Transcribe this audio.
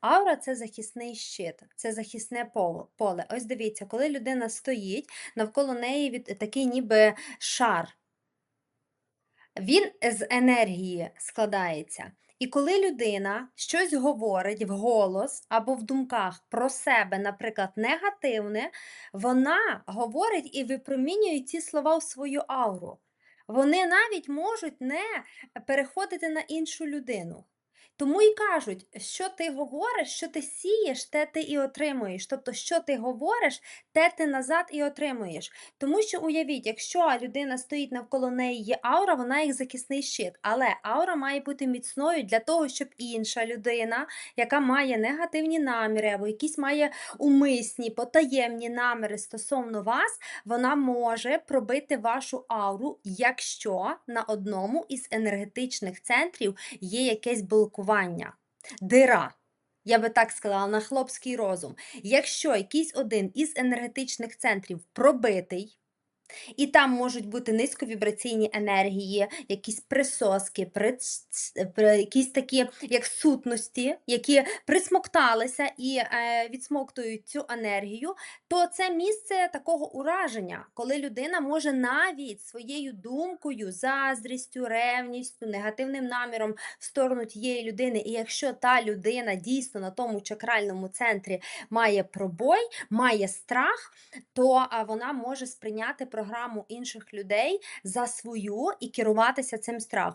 Аура це захисний щит, це захисне поле. Ось дивіться, коли людина стоїть, навколо неї від такий ніби шар. Він з енергії складається. І коли людина щось говорить вголос або в думках про себе, наприклад, негативне, вона говорить і випромінює ці слова в свою ауру. Вони навіть можуть не переходити на іншу людину. Тому і кажуть, що ти говориш, що ти сієш, те ти і отримуєш. Тобто, що ти говориш, те ти назад і отримуєш. Тому що уявіть, якщо людина стоїть навколо неї є аура, вона як захисний щит. Але аура має бути міцною для того, щоб інша людина, яка має негативні наміри, або якісь має умисні, потаємні наміри стосовно вас, вона може пробити вашу ауру, якщо на одному із енергетичних центрів є якесь блокування, дира. Я би так сказала, на хлопський розум. Якщо якийсь один із енергетичних центрів пробитий, і там можуть бути низьковібраційні енергії, якісь присоски, при- якісь такі як сутності, які присмокталися і е, відсмоктують цю енергію, то це місце такого ураження, коли людина може навіть своєю думкою, заздрістю, ревністю, негативним наміром в сторону тієї людини. І якщо та людина дійсно на тому чакральному центрі має пробой, має страх, то вона може сприйняти програму інших людей за свою і керуватися цим страхом.